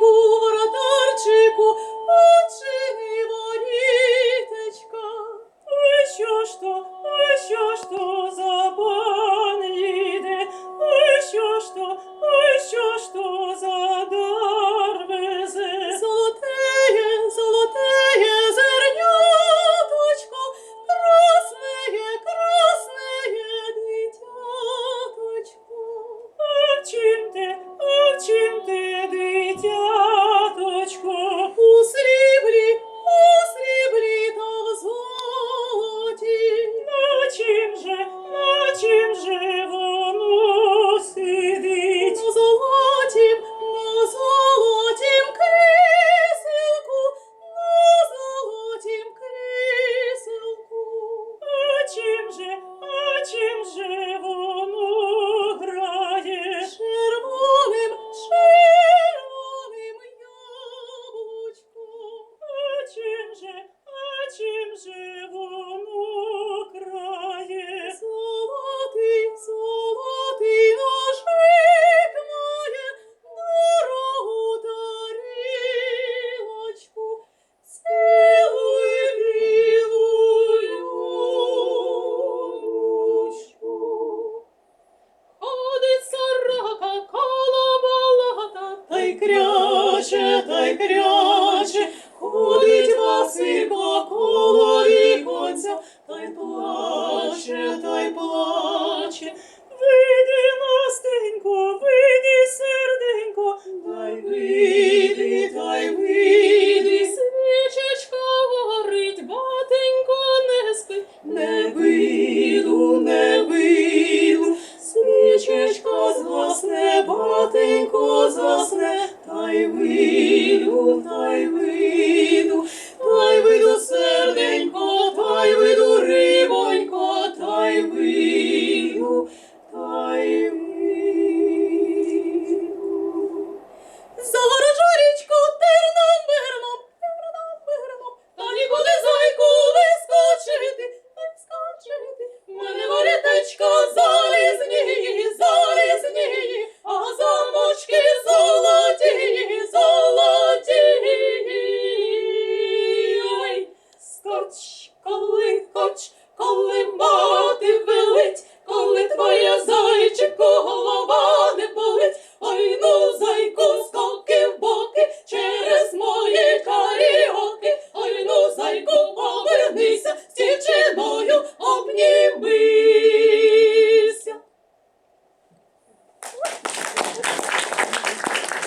Воротарчику, воротарчику, очини ворітечка, а що ж то, а що ж то за що ж то, а що ж то. чим же, а чим найкряче, ходить Василько коло віконця, та й плаче, та й плаче. Вийди, мастенько, вийди, серденько, та й вийди, та й вийди. Свічечка горить, батенько не спить, не вийду, не вийду. Свічечка згасне, батенько засне. thy will, thy will.